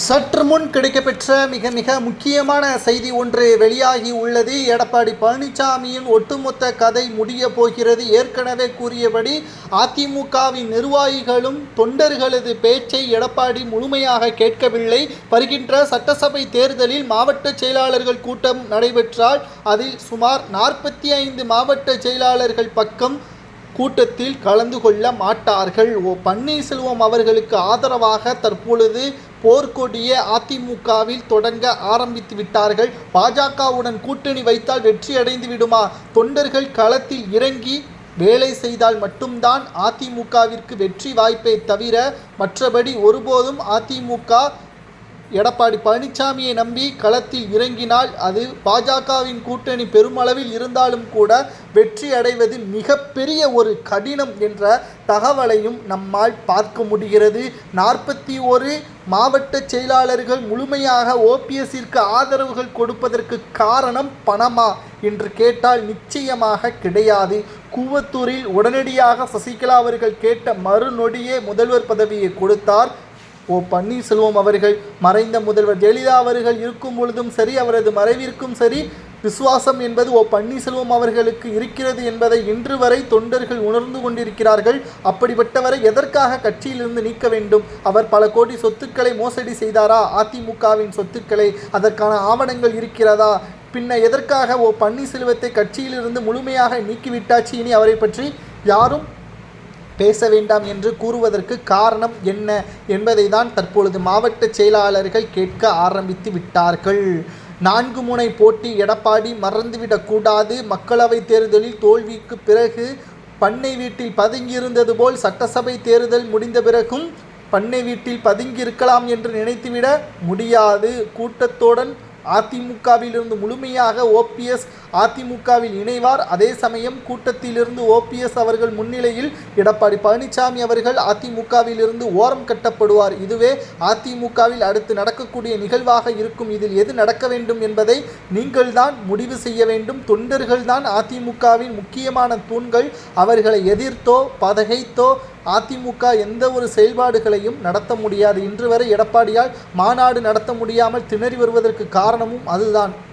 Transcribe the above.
சற்று முன் கிடைக்கப்பெற்ற மிக மிக முக்கியமான செய்தி ஒன்று வெளியாகி உள்ளது. எடப்பாடி பழனிசாமியின் ஒட்டுமொத்த கதை முடிய போகிறது. ஏற்கனவே கூறியபடி அதிமுகவின் நிர்வாகிகளும் தொண்டர்களது பேச்சை எடப்பாடி முழுமையாக கேட்கவில்லை. வருகின்ற சட்டசபை தேர்தலில் மாவட்ட செயலாளர்கள் கூட்டம் நடைபெற்றால் அதில் சுமார் நாற்பத்தி ஐந்து மாவட்ட செயலாளர்கள் பக்கம் கூட்டத்தில் கலந்து கொள்ள மாட்டார்கள். ஓ பன்னீர்செல்வம் அவர்களுக்கு ஆதரவாக தற்பொழுது போர்க்கொடிய அதிமுகவில் தொடங்க ஆரம்பித்து விட்டார்கள். பாஜகவுடன் கூட்டணி வைத்தால் வெற்றி அடைந்து விடுமா? தொண்டர்கள் களத்தில் இறங்கி வேலை செய்தால் மட்டும்தான் அதிமுகவிற்கு வெற்றி வாய்ப்பை தவிர மற்றபடி ஒருபோதும் அதிமுக எடப்பாடி பழனிசாமியை நம்பி களத்தில் இறங்கினால் அது பாஜகவின் கூட்டணி பெருமளவில் இருந்தாலும் கூட வெற்றி அடைவது மிகப்பெரிய ஒரு கடினம் என்ற தகவலையும் நம்மால் பார்க்க முடிகிறது. நாற்பத்தி ஒரு மாவட்ட செயலாளர்கள் முழுமையாக ஓபிஎஸ்ஸிற்கு ஆதரவுகள் கொடுப்பதற்கு காரணம் பணமா என்று கேட்டால் நிச்சயமாக கிடையாது. கூவத்தூரில் உடனடியாக சசிகலா அவர்கள் கேட்ட மறுநொடியே முதல்வர் பதவியை கொடுத்தார். ஓ பன்னீர்செல்வம் அவர்கள் மறைந்த முதல்வர் ஜெயலலிதா அவர்கள் இருக்கும் பொழுதும் சரி அவரது மறைவிற்கும் சரி விசுவாசம் என்பது ஓ பன்னீர்செல்வம் அவர்களுக்கு இருக்கிறது என்பதை இன்று வரை தொண்டர்கள் உணர்ந்து கொண்டிருக்கிறார்கள். அப்படிப்பட்டவரை எதற்காக கட்சியிலிருந்து நீக்க வேண்டும்? அவர் பல கோடி சொத்துக்களை மோசடி செய்தாரா? அதிமுகவின் சொத்துக்களை அதற்கான ஆவணங்கள் இருக்கிறதா? பின்ன எதற்காக ஓ பன்னீர்செல்வத்தை கட்சியிலிருந்து முழுமையாக நீக்கிவிட்டாச்சு? இனி அவரை பற்றி யாரும் பேச வேண்டாம் என்று கூறுவதற்கு காரணம் என்ன என்பதை தான் தற்பொழுது மாவட்ட செயலாளர்கள் கேட்க ஆரம்பித்து விட்டார்கள். நான்கு முனை போட்டி எடப்பாடி மறந்துவிடக்கூடாது மக்களவைத் தேர்தலில் தோல்விக்கு பிறகு பண்ணை வீட்டில் பதுங்கியிருந்தது போல் சட்டசபை தேர்தல் முடிந்த பிறகும் பண்ணை வீட்டில் பதுங்கியிருக்கலாம் என்று நினைத்துவிட முடியாது. கூட்டத்துடன் அதிமுகவிலிருந்து முழுமையாக ஓபிஎஸ் அதிமுகவில் இணைவார். அதே சமயம் கூட்டத்திலிருந்து ஓபிஎஸ் அவர்கள் முன்னிலையில் எடப்பாடி பழனிசாமி அவர்கள் அதிமுகவிலிருந்து ஓரம் கட்டப்படுவார். இதுவே அதிமுகவில் அடுத்து நடக்கக்கூடிய நிகழ்வாக இருக்கும். இதில் எது நடக்க வேண்டும் என்பதை நீங்கள்தான் முடிவு செய்ய வேண்டும். தொண்டர்கள்தான் அதிமுகவின் முக்கியமான தூண்கள். அவர்களை எதிர்த்தோ பதகைத்தோ அதிமுக எந்த ஒரு செயல்பாடுகளையும் நடத்த முடியாது. இன்று வரை எடப்பாடியால் மாநாடு நடத்த முடியாமல் திணறி வருவதற்கு காரணமும் அதுதான்.